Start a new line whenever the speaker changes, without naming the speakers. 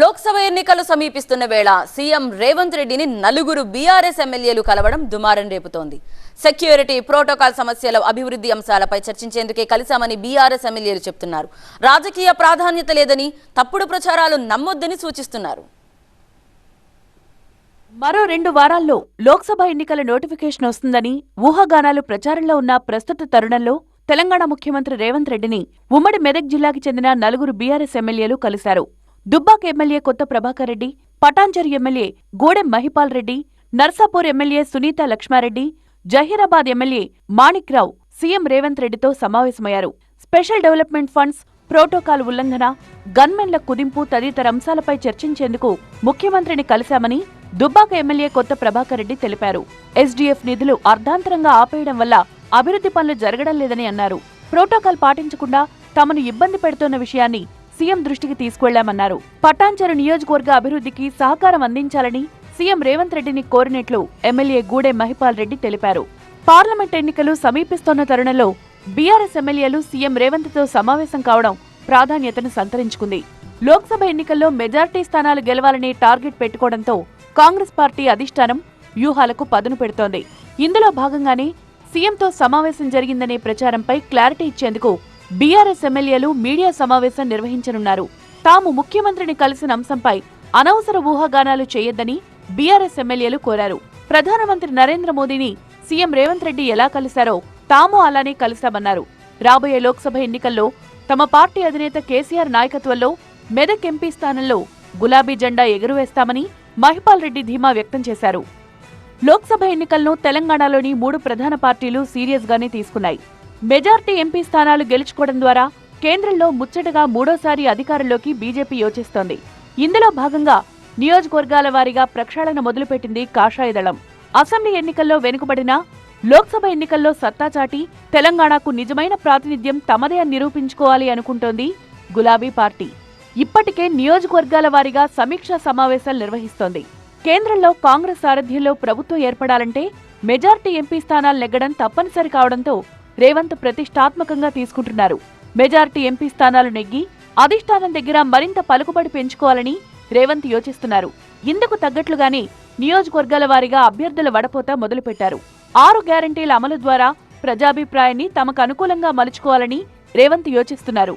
లోక్సభ ఎన్నికలు సమీపిస్తున్న వేళ సీఎం రేవంత్ రెడ్డిని నలుగురు బీఆర్ఎస్ ఎమ్మెల్యేలు కలవడం దుమారం రేపుతోంది. సెక్యూరిటీ ప్రోటోకాల్ సమస్యల అభివృద్ధి అంశాలపై చర్చించేందుకే కలిశామని బీఆర్ఎస్ ఎమ్మెల్యేలు చెప్తున్నారు. రాజకీయ ప్రాధాన్యత లేదని తప్పుడు ప్రచారాలు నమ్మొద్దని సూచిస్తున్నారు.
మరో రెండు వారాల్లో లోక్సభ ఎన్నికల నోటిఫికేషన్ వస్తుందని ఊహాగానాలు ప్రచారంలో ఉన్న ప్రస్తుత తరుణంలో తెలంగాణ ముఖ్యమంత్రి రేవంత్ రెడ్డిని ఉమ్మడి మెదక్ జిల్లాకి చెందిన నలుగురు బీఆర్ఎస్ ఎమ్మెల్యేలు కలిశారు. Dubbak MLA Kotha Prabhakar Reddy Patancheru MLA Gudem Mahipal Reddy Narsapur MLA Sunitha Laxma Reddy Zaheerabad MLA Manik Rao CM Revanth రెడ్డితో సమావేశమయ్యారు. స్పెషల్ డెవలప్మెంట్ ఫండ్స్ ప్రోటోకాల్ ఉల్లంఘన గన్మెన్ల కుదింపు తదితర అంశాలపై చర్చించేందుకు ముఖ్యమంత్రిని కలిశామని దుబ్బాక ఎమ్మెల్యే కొత్త ప్రభాకర్ రెడ్డి తెలిపారు. ఎస్డీఎఫ్ నిధులు అర్ధాంతరంగా ఆపేయడం వల్ల అభివృద్ధి పనులు జరగడం లేదని అన్నారు. ప్రోటోకాల్ పాటించకుండా తమను ఇబ్బంది పెడుతున్న విషయాన్ని సీఎం దృష్టికి తీసుకెళ్ళామన్నారు. పట్టాంచెరు నియోజకవర్గ అభివృద్ధికి సహకారం అందించాలని సీఎం రేవంత్ రెడ్డిని కోరినట్లు ఎమ్మెల్యే గూడెం మహిపాల్ రెడ్డి తెలిపారు. పార్లమెంట్ ఎన్నికలు సమీపిస్తోన్న తరుణంలో బీఆర్ఎస్ ఎమ్మెల్యేలు సీఎం రేవంత్తో సమావేశం కావడం ప్రాధాన్యతను సంతరించుకుంది. లోక్సభ ఎన్నికల్లో మెజార్టీ స్థానాలు గెలవాలని టార్గెట్ పెట్టుకోవడంతో కాంగ్రెస్ పార్టీ అధిష్టానం వ్యూహాలకు పదును పెడుతోంది. ఇందులో భాగంగానే సీఎంతో సమావేశం జరిగిందనే ప్రచారంపై క్లారిటీ ఇచ్చేందుకు బీఆర్ఎస్ ఎమ్మెల్యేలు మీడియా సమావేశం నిర్వహించనున్నారు. తాము ముఖ్యమంత్రిని కలిసిన అంశంపై అనవసర ఊహాగానాలు చేయొద్దని బీఆర్ఎస్ ఎమ్మెల్యేలు కోరారు. ప్రధానమంత్రి నరేంద్ర మోదీని సీఎం రేవంత్ రెడ్డి ఎలా కలిశారో తాము అలానే కలిశామన్నారు రాబోయే లోక్సభ ఎన్నికల్లో తమ పార్టీ అధినేత కేసీఆర్ నాయకత్వంలో మెదక్ ఎంపీ స్థానంలో గులాబీ జెండా ఎగురవేస్తామని మహిపాల్ రెడ్డి ధీమా వ్యక్తం చేశారు. లోక్సభ ఎన్నికలను తెలంగాణలోని మూడు ప్రధాన పార్టీలు సీరియస్గానే తీసుకున్నాయి. మెజార్టీ ఎంపీ స్థానాలు గెలుచుకోవడం ద్వారా కేంద్రంలో ముచ్చటగా మూడోసారి అధికారంలోకి బీజేపీ యోచిస్తోంది. ఇందులో భాగంగా నియోజకవర్గాల వారీగా ప్రక్షాళన మొదలుపెట్టింది కాషాయదళం అసెంబ్లీ ఎన్నికల్లో వెనుకబడిన లోక్సభ ఎన్నికల్లో సత్తాచాటి తెలంగాణకు నిజమైన ప్రాతినిధ్యం తమదే అని నిరూపించుకోవాలి అనుకుంటోంది గులాబీ పార్టీ. ఇప్పటికే నియోజకవర్గాల వారీగా సమీక్షా సమావేశాలు నిర్వహిస్తోంది. కేంద్రంలో కాంగ్రెస్ సారథ్యంలో ప్రభుత్వం ఏర్పడాలంటే మెజార్టీ ఎంపీ స్థానాలు నెగ్గడం తప్పనిసరి కావడంతో రేవంత్ ప్రతిష్టాత్మకంగా తీసుకుంటున్నారు. మెజార్టీ ఎంపీ స్థానాలు నెగ్గి అధిష్టానం దగ్గర మరింత పలుకుబడి పెంచుకోవాలని రేవంత్ యోచిస్తున్నారు. ఇందుకు తగ్గట్లుగానే నియోజకవర్గాల వారీగా అభ్యర్థుల వడపోత మొదలుపెట్టారు. ఆరు గ్యారంటీల అమలు ద్వారా ప్రజాభిప్రాయాన్ని తమకు అనుకూలంగా మలుచుకోవాలని రేవంత్ యోచిస్తున్నారు.